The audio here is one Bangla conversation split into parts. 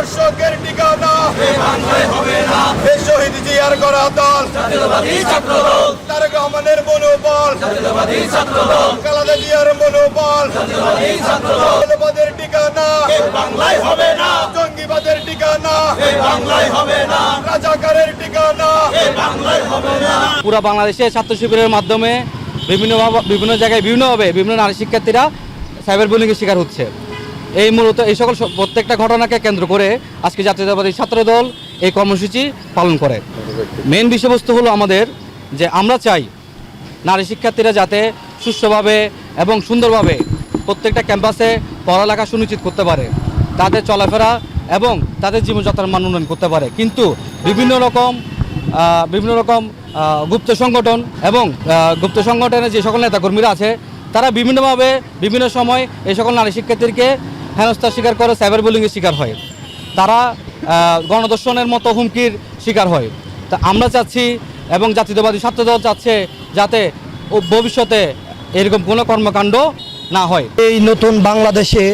দর্শকের ঠিকানা? এই শহীদ জিয়ার করা দল। তারেক রহমানের মনোবল। কালাদা জিয়ার মনোবল। মৌলবাদের ঠিকানা। বাংলায় হবে না। জঙ্গিবাদের ঠিকানা। বাংলায় হবে না। রাজাকারের ঠিকানা। এই বাংলায় হবে না। পুরো বাংলাদেশে ছাত্র শিবিরের মাধ্যমে বিভিন্ন বিভিন্ন জায়গায় বিভিন্নভাবে বিভিন্ন নারী শিক্ষার্থীরা সাইবার বুলিংয়ের শিকার হচ্ছে। এই মূলত এই সকল প্রত্যেকটা ঘটনাকে কেন্দ্র করে আজকে জাতীয়তাবাদী ছাত্রদল এই কর্মসূচি পালন করে। মেন বিষয়বস্তু হলো আমাদের যে আমরা চাই নারী শিক্ষার্থীরা যাতে সুষ্ঠুভাবে এবং সুন্দরভাবে প্রত্যেকটা ক্যাম্পাসে পড়ালেখা সুনিশ্চিত করতে পারে, তাদের চলাফেরা এবং তাদের জীবনযাত্রার মান উন্নয়ন করতে পারে। কিন্তু বিভিন্ন রকম বিভিন্ন রকম গুপ্ত সংগঠন এবং গুপ্ত সংগঠনের যে সকল নেতাকর্মীরা আছে, তারা বিভিন্নভাবে বিভিন্ন সময় এই সকল নারী শিক্ষার্থীকে হেনস্থার শিকার করে, সাইবার বুলিংয়ের শিকার হয়। তারা গণদর্শনের মতো হুমকির শিকার হয়। তা আমরা চাচ্ছি, এবং জাতীয়তাবাদী ছাত্র দল চাচ্ছে যাতে ভবিষ্যতে এরকম কোনো কর্মকাণ্ড না হয়। এই নতুন বাংলাদেশে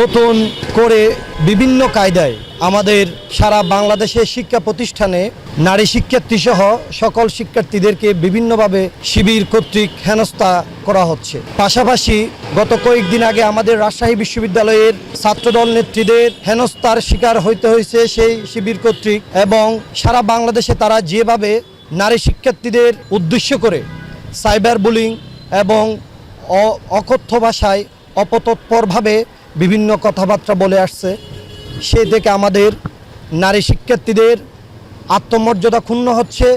নতুন করে বিভিন্ন কায়দায় আমাদের সারা বাংলাদেশের শিক্ষা প্রতিষ্ঠানে নারী শিক্ষার্থী সহ সকল শিক্ষার্থীদেরকে বিভিন্নভাবে শিবির কর্তৃক হেনস্থা করা হচ্ছে। পাশাপাশি গত কয়েকদিন আগে আমাদের রাজশাহী বিশ্ববিদ্যালয়ের ছাত্রদল নেত্রীদের হেনস্থার শিকার হইতে হয়েছে সেই শিবির কর্তৃক এবং সারা বাংলাদেশে তারা যেভাবে নারী শিক্ষার্থীদের উদ্দেশ্য করে সাইবার বুলিং এবং অকথ্য ভাষায় অপতৎপরভাবে বিভিন্ন কথাবার্তা বলে আসছে সে থেকে আমাদের নারী শিক্ষার্থীদের আত্মমর্যাদা ক্ষুণ্ণ হচ্ছে,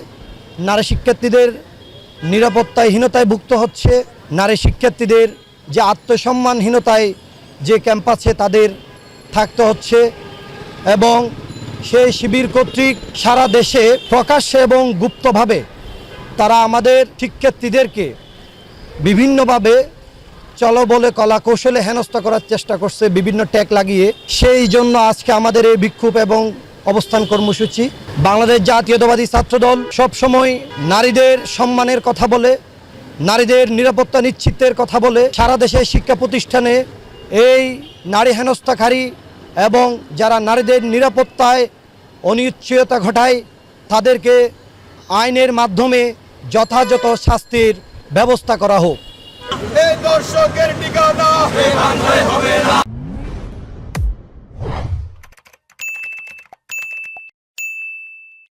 নারী শিক্ষার্থীদের নিরাপত্তাহীনতায় ভুক্ত হচ্ছে, নারী শিক্ষার্থীদের যে আত্মসম্মানহীনতায় যে ক্যাম্পাসে তাদের থাকতে হচ্ছে এবং সেই শিবির কর্তৃক সারা দেশে প্রকাশ্যে এবং গুপ্তভাবে তারা আমাদের শিক্ষার্থীদেরকে বিভিন্নভাবে চলো বলে কলা কৌশলে হেনস্থা করার চেষ্টা করছে বিভিন্ন ট্যাগ লাগিয়ে। সেই জন্য আজকে আমাদের এই বিক্ষোভ এবং অবস্থান কর্মসূচি। বাংলাদেশ জাতীয়তাবাদী ছাত্রদল সবসময় নারীদের সম্মানের কথা বলে, নারীদের নিরাপত্তা নিশ্চিতের কথা বলে। সারা দেশের শিক্ষা প্রতিষ্ঠানে এই নারী হেনস্থাকারী এবং যারা নারীদের নিরাপত্তায় অনিশ্চয়তা ঘটায়, তাদেরকে আইনের মাধ্যমে যথাযথ শাস্তির ব্যবস্থা করা হোক। দর্শকের ঠিকানা।